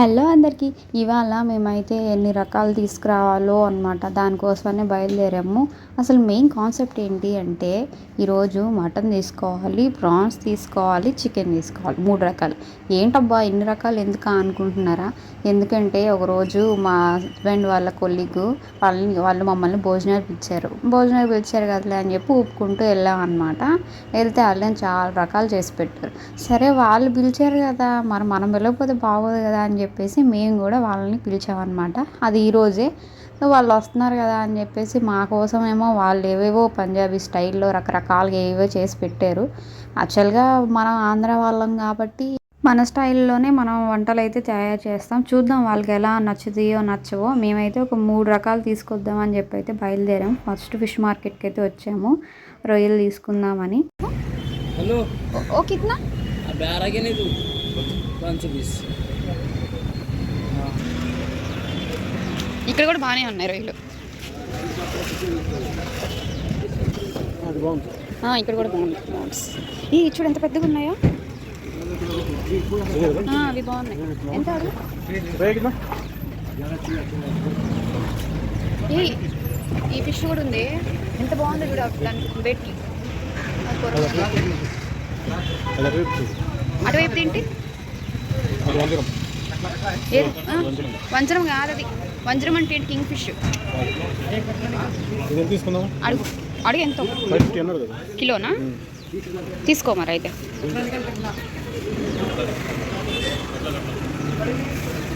Hello అందరికీ. ఇవాళ మేమైతే ఎన్ని రకాలు తీసుకురావాలో అనమాట దానికోసమనే బయలుదేరాము. అసలు మెయిన్ కాన్సెప్ట్ ఏంటి అంటే ఈరోజు మటన్ తీసుకోవాలి ప్రాన్స్ తీసుకోవాలి చికెన్ తీసుకోవాలి. మూడు రకాలు. ఏంటబ్బా ఇన్ని రకాలు ఎందుకు అనుకుంటున్నారా? ఎందుకంటే ఒకరోజు మా హస్బెండ్ వాళ్ళ కొలీగ్ వాళ్ళని వాళ్ళు మమ్మల్ని భోజనాలు పిలిచారు. భోజనాలు పిలిచారు కదలే అని చెప్పి ఒప్పుకుంటూ వెళ్ళాం అనమాట వెళ్తే వాళ్ళని చాలా రకాలు చేసి పెట్టారు. సరే వాళ్ళు పిలిచారు కదా. మరి మనం వెళ్ళకపోతే బాగోదు కదా అని చెప్పి చెప్పేసి మేము కూడా వాళ్ళని పిలిచామన్నమాట. అది ఈరోజే వాళ్ళు వస్తున్నారు కదా అని చెప్పేసి మా కోసమేమో వాళ్ళు ఏవేవో పంజాబీ స్టైల్లో రకరకాలుగా ఏవేవో చేసి పెట్టారు. యాక్చువల్గా మనం ఆంధ్ర వాళ్ళం కాబట్టి మన స్టైల్లోనే మనం వంటలు అయితే తయారు చేస్తాం. చూద్దాం వాళ్ళకి ఎలా నచ్చుతాయో నచ్చవో. మేమైతే ఒక మూడు రకాలు తీసుకొద్దామని చెప్పి అయితే బయలుదేరాం. ఫస్ట్ ఫిష్ మార్కెట్కి అయితే వచ్చాము. రొయ్యలు తీసుకుందామని. हेलो ఓ కిత్నా? ఇక్కడ కూడా బాగానే ఉన్నాయి రొయ్యలు ఇక్కడ కూడా బాగుంది బాగుంది. ఈ చూడు ఎంత పెద్దగా ఉన్నాయో? అవి బాగున్నాయి. ఎంత ఈ ఈ ఫిష్ కూడా ఉంది. ఎంత బాగుంది చూడు దాని అటువైపు ఏంటి? వంచనం కాదు అది. వంజరం అంటే కింగ్ ఫిష్ అడుగు. అడుగు ఎంతో? కిలోనా? తీసుకో మరి అయితే.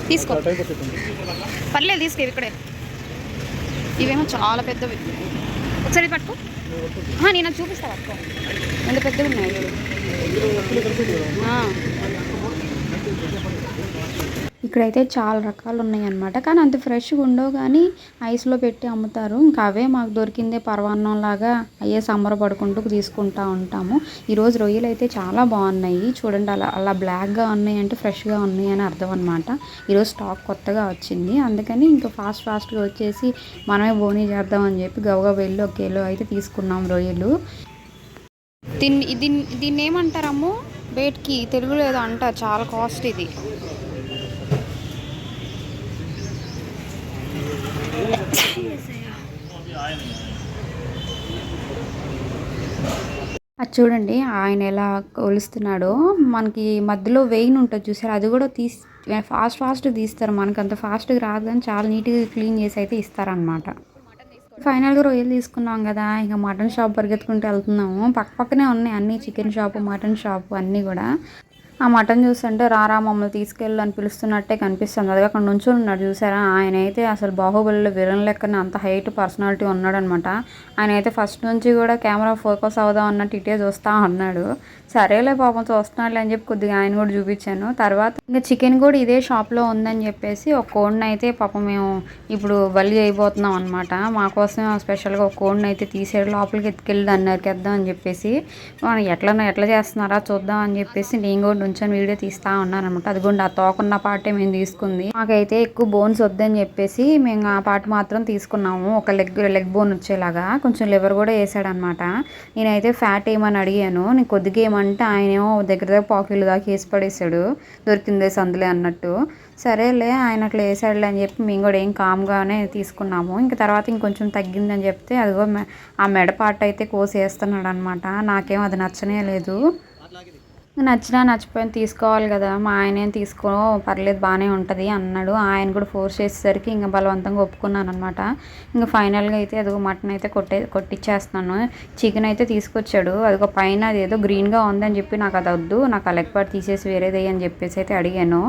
తీసుకో. పర్లేదు తీసుకో ఇక్కడే. ఇవేమో చాలా పెద్దవి. ఒకసారి పట్టుకో. నేను అది చూపిస్తా పట్టుకో. ఎంత పెద్దవి ఉన్నాయి. ఇక్కడైతే చాలా రకాలు ఉన్నాయి అన్నమాట కానీ అంత ఫ్రెష్గా ఉండవు కానీ ఐస్లో పెట్టి అమ్ముతారు. ఇంకా అవే మాకు దొరికిందే పరవాన్నం లాగా అయ్యే సంబరపడుకుంటూ తీసుకుంటా ఉంటాము. ఈరోజు రొయ్యలు అయితే చాలా బాగున్నాయి. చూడండి అలా అలా బ్లాక్గా ఉన్నాయి అంటే ఫ్రెష్గా ఉన్నాయి అని అర్థం అనమాట ఈరోజు స్టాక్ కొత్తగా వచ్చింది. అందుకని ఇంకా ఫాస్ట్ ఫాస్ట్గా వచ్చేసి మనమే బోనీ చేద్దామని చెప్పి గవగా వెళ్ళి ఒక కిలో అయితే తీసుకున్నాం రొయ్యలు. దీన్ని దీన్ని దీన్ని ఏమంటారమ్మో బేట్కి తెలుగులో ఏదో అంట చాలా కాస్ట్ ఇది. అది చూడండి ఆయన ఎలా కొలుస్తున్నాడో. మనకి మధ్యలో వెయిన్ ఉంటుంది చూసారు? అది కూడా తీసి ఫాస్ట్ ఫాస్ట్ తీస్తారు. మనకు అంత ఫాస్ట్గా రాదు కానీ చాలా నీట్గా క్లీన్ చేసి అయితే ఇస్తారనమాట ఫైనల్గా రొయ్యలు తీసుకున్నాం కదా. ఇంకా మటన్ షాప్ పరిగెత్తుకుంటూ వెళ్తున్నాము. పక్క పక్కనే ఉన్నాయి అన్ని చికెన్ షాపు మటన్ షాపు అన్నీ కూడా. ఆ మటన్ చూస్తుంటే రారా మమ్మల్ని తీసుకెళ్ళు అని పిలుస్తున్నట్టే కనిపిస్తుంది. అది అక్కడ నుంచుని ఉన్నాడు చూసారా? ఆయన అయితే అసలు బాహుబలిలో విలన్ లెక్కన అంత హైట్ పర్సనాలిటీ ఉన్నాడనమాట ఆయన అయితే ఫస్ట్ నుంచి కూడా కెమెరా ఫోకస్ అవుదాం అన్నట్టు ఇటే చూస్తా ఉన్నాడు. సరేలే పాపం చూస్తున్నాడులే అని చెప్పి కొద్దిగా ఆయన కూడా చూపించాను. తర్వాత ఇంకా చికెన్ కూడా ఇదే షాప్లో ఉందని చెప్పేసి ఒక కోడిని అయితే పాపం మేము ఇప్పుడు బలి అయిపోతున్నాం అనమాట మా కోసం స్పెషల్గా ఒక కోడిని అయితే తీసేడు లోపలికి ఎత్తుకెళ్ళి దాన్ని నరికేద్దాం అని చెప్పేసి. మనం ఎట్లా ఎట్లా చేస్తున్నారా చూద్దాం అని చెప్పేసి నేను కూడా నుంచి వీడియో తీస్తా ఉన్నాను అనమాట అదిగోండి ఆ తోకున్న పార్టే మేము తీసుకుంది. మాకైతే ఎక్కువ బోన్స్ వద్దని చెప్పేసి మేము ఆ పార్ట్ మాత్రం తీసుకున్నాము. ఒక లెగ్ లెగ్ బోన్ వచ్చేలాగా. కొంచెం లివర్ కూడా వేసాడనమాట నేనైతే ఫ్యాట్ ఏమని అడిగాను. నేను కొద్దిగా ఏమంటే ఆయనేమో దగ్గర దగ్గర పాకిల్ దాకా వేసి పడేసాడు దొరికిందే సందులే అన్నట్టు. సరేలే ఆయన అట్లా వేసాడులే అని చెప్పి మేము కూడా ఏం కామ్గానే తీసుకున్నాము. ఇంకా తర్వాత ఇంకొంచెం తగ్గిందని చెప్తే అదిగో మె- ఆ మెడ పార్ట్ అయితే కోసి వేస్తున్నాడు అనమాట నాకేం అది నచ్చనే లేదు. నచ్చినా నచ్చిపోయిన తీసుకోవాలి కదా. మా ఆయనేం తీసుకో పర్లేదు బాగానే ఉంటుంది అన్నాడు. ఆయన కూడా ఫోర్స్ చేసేసరికి ఇంకా బలవంతంగా ఒప్పుకున్నాను అనమాట ఇంకా ఫైనల్గా అయితే అదిగో మటన్ అయితే కొట్టే కొట్టిచ్చేస్తున్నాను. చికెన్ అయితే తీసుకొచ్చాడు. అదిగో పైన అది ఏదో గ్రీన్గా ఉందని చెప్పి నాకు అది వద్దు. నాకు ఆ లెగ్ పార్ట్ తీసేసి వేరేది అని చెప్పేసి అయితే అడిగాను.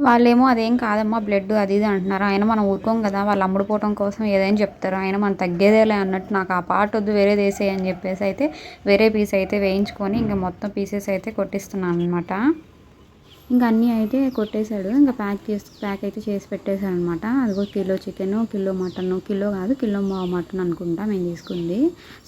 వాళ్ళేమో అదేం కాదమ్మా బ్లడ్ అది ఇది అంటున్నారు. ఆయన మనం ఊరుకోం కదా వాళ్ళు అమ్ముడుపోవటం కోసం ఏదైనా చెప్తారు. ఆయన మనం తగ్గేదేలే అన్నట్టు నాకు ఆ పార్ట్ వద్దు వేరేది వేసేయి అని చెప్పేసి అయితే వేరే పీస్ అయితే వేయించుకొని ఇంకా మొత్తం పీసెస్ అయితే కొట్టిస్తున్నాను అనమాట ఇంకా అన్నీ అయితే కొట్టేశాడు. ఇంకా ప్యాక్ చేసి ప్యాక్ అయితే చేసి పెట్టేశాడు అనమాట అదిగో kilo chicken kilo mutton. Kilo కాదు కిలో మావు మటన్ అనుకుంటా మేము తీసుకుంది.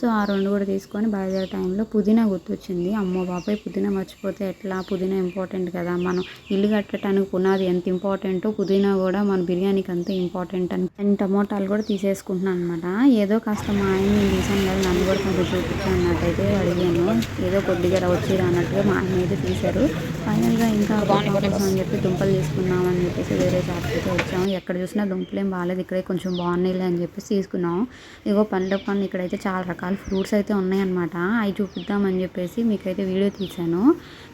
సో ఆ రెండు కూడా తీసుకొని బయలుదేరే టైంలో పుదీనా గుర్తొచ్చింది. అమ్మో బాబాయ్! పుదీనా మర్చిపోతే ఎట్లా? పుదీనా ఇంపార్టెంట్ కదా. మనం ఇల్లు కట్టడానికి పునాది ఎంత ఇంపార్టెంటో పుదీనా కూడా మన బిర్యానీకి అంత ఇంపార్టెంట్ అని. అండ్ టమోటాలు కూడా తీసేసుకుంటున్నాను అనమాట ఏదో కాస్త మా ఆయన నేను తీసాను కదా నన్ను కూడా కొంచెం చూపించాను అన్నట్టయితే అడిగాను. ఏదో కొద్దిగా వచ్చి అన్నట్టుగా మా ఆయన అయితే తీశారు. ఫైనల్గా ఇంకా అని చెప్పి దుంపలు తీసుకుందాం అని చెప్పేసి వేరే షాప్కి వచ్చాము. ఎక్కడ చూసినా దుంపలు ఏం బాగాలేదు ఇక్కడే కొంచెం బాగున్నాయిలే అని చెప్పేసి తీసుకున్నాం. ఇగో పండ్ల పండు ఇక్కడైతే చాలా రకాల ఫ్రూట్స్ అయితే ఉన్నాయన్నమాట. అవి చూపిద్దామని చెప్పేసి మీకైతే వీడియో తీశాను.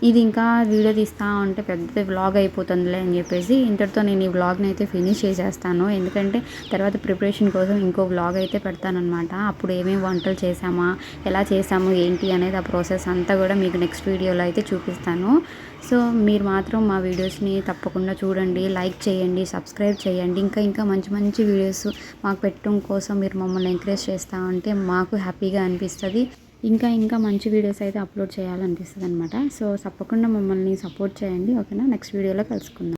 ఇది ఇంకా వీడియో తీస్తా ఉంటే పెద్ద వ్లాగ్ అయిపోతుందిలే అని చెప్పేసి ఇంతటితో నేను ఈ వ్లాగ్ని అయితే ఫినిష్ చేసేస్తాను. ఎందుకంటే తర్వాత ప్రిపరేషన్ కోసం ఇంకో వ్లాగ్ అయితే పెడతానమాట అప్పుడు ఏమేమి వంటలు చేసామా ఎలా చేసాము ఏంటి అనేది ఆ ప్రాసెస్ అంతా కూడా మీకు నెక్స్ట్ వీడియోలో అయితే చూపిస్తాను. సో మీరు మాత్రం మా వీడియోస్ని తప్పకుండా చూడండి లైక్ చేయండి సబ్స్క్రైబ్ చేయండి. ఇంకా ఇంకా మంచి మంచి వీడియోస్ మాకు పెట్టడం కోసం మీరు మమ్మల్ని ఎంకరేజ్ చేస్తూ ఉంటే మాకు హ్యాపీగా అనిపిస్తుంది. ఇంకా ఇంకా మంచి వీడియోస్ అయితే అప్లోడ్ చేయాలనిపిస్తుంది అనమాట సో తప్పకుండా మమ్మల్ని సపోర్ట్ చేయండి. ఓకేనా? నెక్స్ట్ వీడియోలో కలుసుకుందాం.